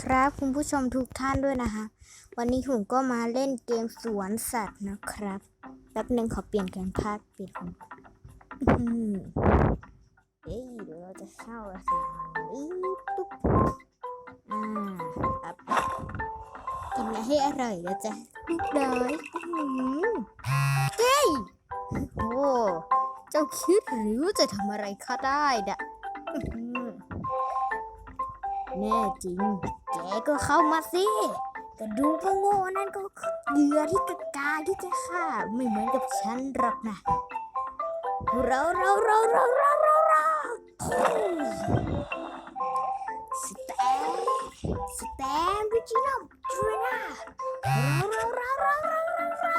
ครับ คุณผู้ชมทุกท่านด้วยนะคะ วันนี้ผมก็มาเล่นเกมสวนสัตว์นะครับแป๊บหนึ่งขอเปลี่ยนการพากย์เปลี่ยนอื้อหือเอ้ยเดี๋ยวเราจะเข้าละสิอีตุ๊บอ่าครับกินอะไรให้อร่อยแล้วจะลูกเลยอื้อหือเฮ้ยโอ้เจ้าคิดหรือจะทำอะไรข้าได้ดะแน่จริง แกก็เข้ามาสิกระดูกโง่นั่นก็เหยื่อที่กากาที่จะฆ่าไม่เหมือนกับฉันหรอกนะเราเราเราเราเราเราเราสแตนสแตนริจินัมจูน่าเราเราเราเราเราเรา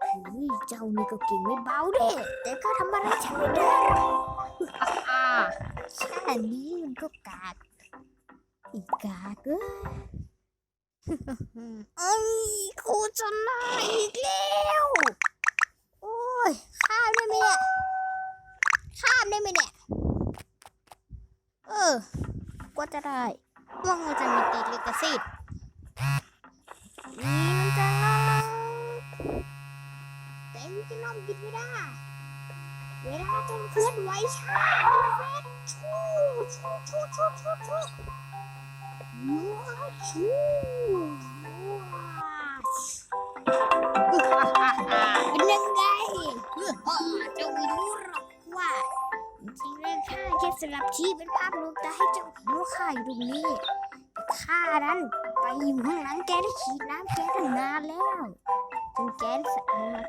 เฮ้ยเจ้านี่ก็เก่งไม่เบาเด้แต่ก็ทำอะไรฉันไม่ได้หรอกอ่าแค่นี้มันก็กาก อีกาเอ้เอ้ยครูชนะอีกแล้วโอ้ยข้ามได้ไหมเนี่ยข้ามได้ไหมเนี่ยเออก็จะได้ว่างูจะมีตีลิกสิทธิ์นี่มันจะน่ารักเต็มที่น้องกินไม่ได้ เวลาจะเคลื่อนไหวช้าชูชูชูชูชูชูว้าวชูว้าว เป็นยังไงเจ้าไม่รู้หรอกว่าจริงแล้วข้าแค่สลับชีพเป็นภาพลวงตาให้เจ้าเห็นว่าข้าอยู่ตรงนี้แต่ข้านั้นไปอยู่ข้างหลังแกได้ฉีดน้ำแกตั้งนานแล้วจนแกสะอาด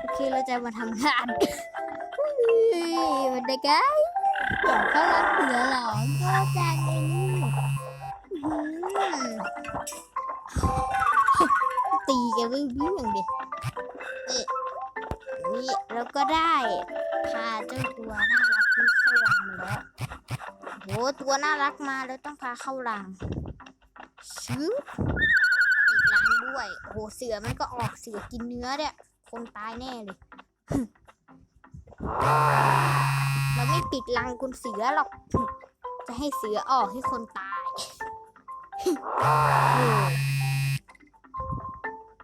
โอเคเราจะมาทำงานเฮ้ยมันได้ไงเดี๋ยวเขารับเหลือหรอก็จังเองอื้อหือ ตีแกวิ่งวิ่งองเดียวนี่นี่เราก็ได้ พาเจ้าตัวน่ารักที่เข้ารังมาแล้วโหตัวน่ารักมาแล้วต้องพาเข้ารังชื้ออีกรังด้วยโหเสือมันก็ออกเสือกินเนื้อเนี่ยคนตายแน่เลย เราไม่ปิดรังคุณเสือหรอก จะให้เสือออกให้คนตาย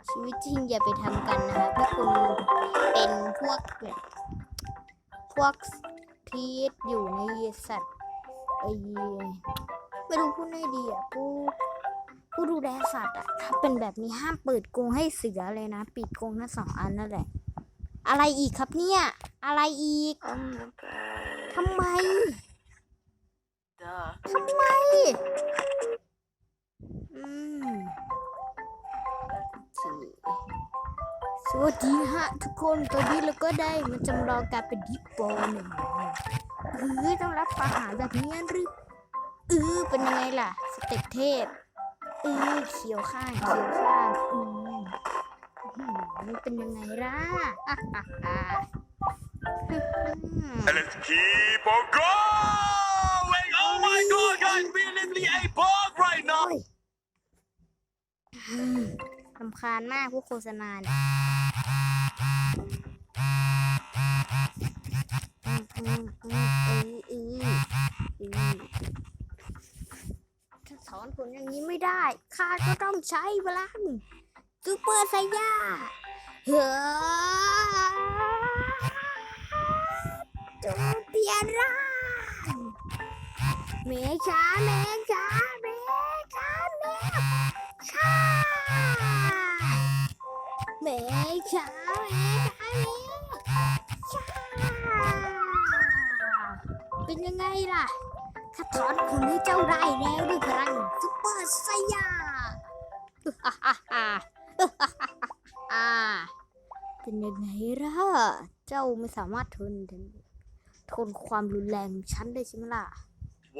ชีวิตจริงอย่าไปทำกันนะคะถ้าคุณเป็นพวกแบบพวกที่อยู่ในสัตว์ไอ้ไม่รู้พูดไงดีอะผู้ผู้ดูแลสัตว์อะถ้าเป็นแบบนี้ห้ามเปิดกรงให้เสือเลยนะ ปิดกรงทั้งสองอันนั่นแหละ อะไรอีกครับเนี่ย อะไรอีกทำไม Duh. ทำไม อืมสวัสดีฮะทุกคนตอนนี้เราก็ได้มาจำลองการเป็นดิปโปหนึ่งเฮ้ยต้องรับประหารแบบนี้หรือเออเป็นยังไงล่ะ สเต็ปเทพเออเขียวข้างเขียวข้างอืมอื้อหือมันเป็นยังไงล่ะอะอะอะอืม And let's keep on going! อืมรำคาญมากพวกโฆษณาเนี่ยอืมอืมอืมเออเออเออถ้าสอนผมอย่างนี้ไม่ได้ ข้าก็ต้องใช้พลังซูเปอร์ไซย่าเฮ้อจงเปลี่ยนร่างเมชาเมชาเมชาเมชา เมชาเมชาเมชาเป็นยังไงล่ะข้าถอนคุณให้เจ้าได้แล้วด้วยพลังซุปเปอร์ไซยาฮ่าฮ่าฮ่าอ่าเป็นยังไงล่ะ เจ้าไม่สามารถทนทนความรุนแรงฉันได้ใช่ไหมล่ะ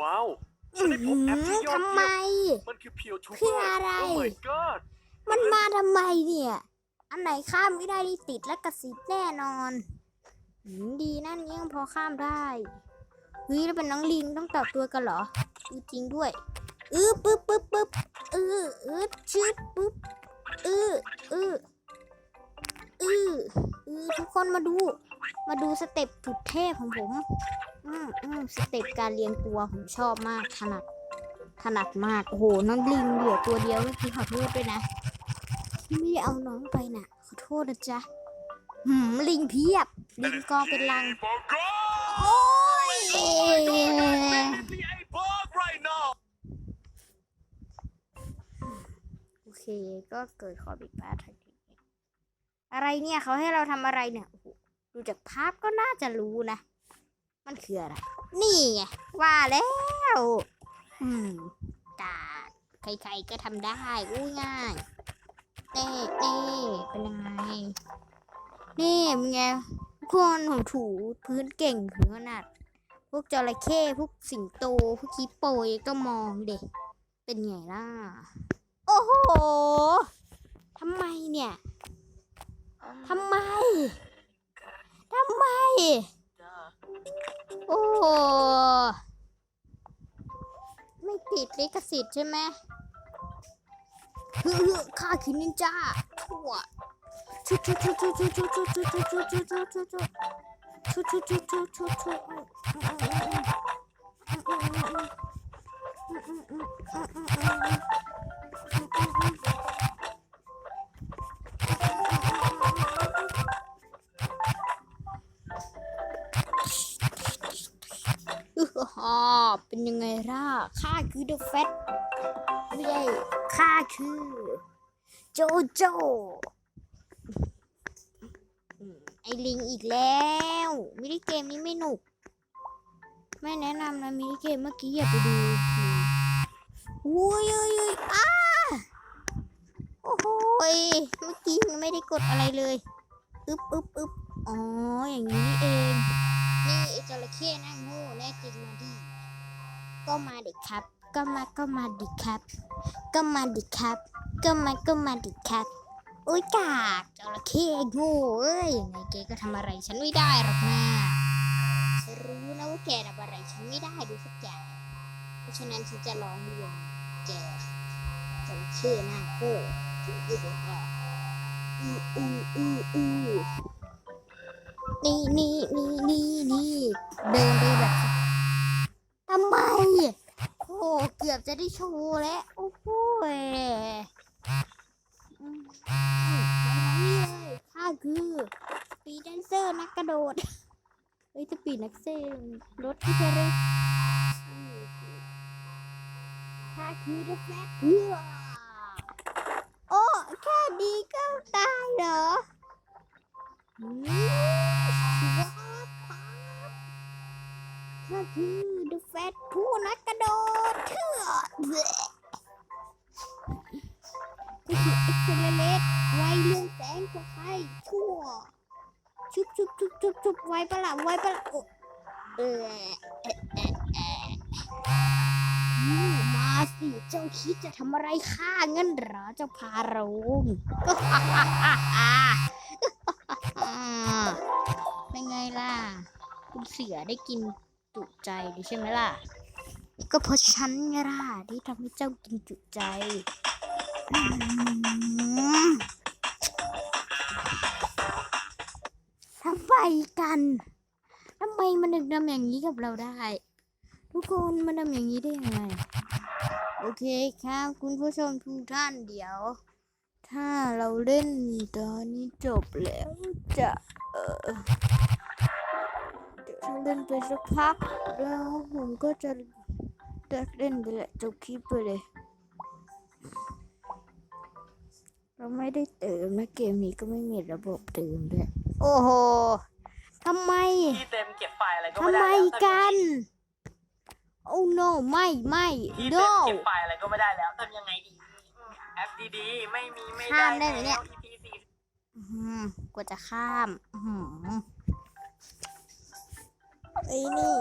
ว้าว ได้พหืบแอปอที่ยอดทำไม เยี่ยมมันคือเพียวทูเปเพื่ออร์อะไร โอ้ my god มันมาทำไมเนี่ย อันไหนข้ามไม่ได้นี่ติดและกระสิทธิ์แน่นอนหืมดีนั่นยังพอข้ามได้เฮ้ยแล้วเป็นน้องลิงต้องตอบตัวกันเหรออือจริงด้วย อือปึ๊บปึ๊บปึ๊บอืออือชึบปึ๊บอืออืออืออือทุกคนมาดู มาดูสเต็ปสุดเทพของผม อืมอืมสเต็ปการเรียงตัวผมชอบมากถนัดถนัดมาก โอ้โห น้องลิงเหลือตัวเดียวเมื่อกี้ขอโทษด้วยนะ ที่ไม่ได้เอาน้องไปน่ะ ขอโทษนะจ๊ะหืมลิงเพียบ ลิงกองเป็นลัง โอ้ยโอเค ก็เกิดขอบิดพลาดทันทีอะไรเนี่ยเขาให้เราทำอะไรเนี่ย ดูจากภาพก็น่าจะรู้นะ มันคืออะไร นี่ไง ว่าแล้วอืมกากใครๆก็ทำได้อู้ง่ายเน่เน่เป็นยังไงนี่มึงไงทุกคนผมถูพื้นเก่งถึงขนาด พวกจระเข้พวกสิงโต พวกคีโปยก็มองเด็กเป็นไงล่ะ โอ้โหทำไมเนี่ยทำไมทำไม โอ้ไม่ติดลิขสิทธิ์ใช่ไหมเฮ้อข้าคืนินจาทั่วชุดชุดชุดชุดชุดชุดชุดชุดชุดชุดชุดชุดชุดชุดชุดชุดชุดชุดชุดอื้ ฮ่าเป็นยังไงล่ะข้าคือ The Fat ไม่ใช่ข้าคือ โจโจไอลิงอีกแล้ว มินิเกมนี้ไม่หนุก ไม่แนะนำนะมินิเกมเมื่อกี้อย่าไปดูอุ้ยอุ้ยอุ้ยอ้าโอ้โหเมื่อกี้ยังไม่ได้กดอะไรเลยอึ๊บอึ๊บอึ๊บอ๋อ อย่างนี้เอง นี่ไอจระเข้นั่งโง่แน่จริงมาดิ ก็มาดิครับ ก็มาก็มาดิครับ ก็มาดิครับ ก็มาก็มาดิครับอุ้ยกากจระเข้โง่เอ้ยยังไงแกก็ทำอะไรฉันไม่ได้หรอกนะฉันรู้นะว่าแกทำอะไรฉันไม่ได้ดูสักอย่างเพราะฉะนั้นฉันจะร้องเรียนแกจระเข้หน้าโง่ถึงอีกแล้วอืออืออืออือนี่นี่นี่นี่นี่เดินไปแบบทำไม โอ้เกือบจะได้โชว์แล้ว โอ้โหยอืมไปเลยข้าคือสปีดแดนเซอร์นักกระโดด เฮ้ยสปีดนักเซนรถที่เธอเรียกข้าคือเดอะแฟตเอโอ้แค่ดีก็ตายเหรออืมสุดยอดครับข้าคือ เดอะแฟตผู้นักกระโดดเถื่อเบ้ก็คือเอ็กเซเลเลตไวเรื่องแสงกว่าใครชั่ว ชุบชุบชุบชุบชุบไว้ปะล่ะไว้ปล่ะโอเออเออมมาสิเจ้าคิดจะทำอะไรข้าเงินหรอเจ้าพารงเป็นไงล่ะ คุณเสือได้กิน จุใจดีใช่ไหมล่ะ ก็เพราะฉันไงล่ะที่ทำให้เจ้ากินจุใจทำไมกันทำไมมันถึงทำอย่างนี้กับเราได้ ทุกคนมันทำอย่างนี้ได้ยังไง โอเคครับคุณผู้ชมทุกท่านเดี๋ยว ถ้าเราเล่นตอนนี้จบแล้วจะเออ เดี๋ยวถ้าเล่นไปสักพักแล้วผมก็จะจะเล่นไปแหละจบคลิปไปเลย เราไม่ได้เติมนะเกมนี้ก็ไม่มีระบบเติมด้วยโอ้โหทำไมที่เต็มเก็บไฟล์อะไรก็ทำไม่ไมได้แล้วกัน โอ้ no ไม่ไม่ ที่ no เต็มเก็บไฟล์อะไรก็ไม่ได้แล้วทำยังไงดีอืมแอปดีๆไม่มีไม่ข้าได้มได้ไหมเนี่ย แล้ว EP สี่ อื้อหือกว่าจะข้าม อื้อหือ ไอ้นี่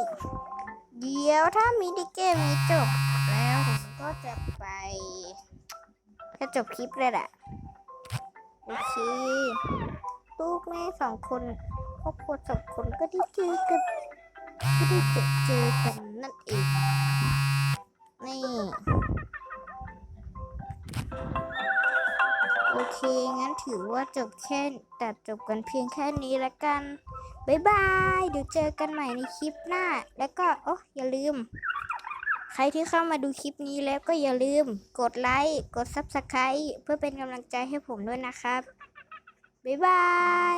เดี๋ยวถ้ามีดิเกมนี้จบแล้วผมก็จะไปจะจบคลิปเลยแหละโอเคลูกแม่สองคนครอบครัวสองคนก็ได้เจอกันก็ได้เจอเจอกันนั่นเองนี่โอเคงั้นถือว่าจบแค่แตัดจบกันเพียงแค่นี้ล้วกัน บ๊ายบายเดี๋ยวเจอกันใหม่ในคลิปหน้า แล้วก็โอ้อย่าลืม ใครที่เข้ามาดูคลิปนี้แล้วก็อย่าลืม กดไลค์ กด Subscribe เพื่อเป็นกำลังใจให้ผมด้วยนะครับ บ๊ายบาย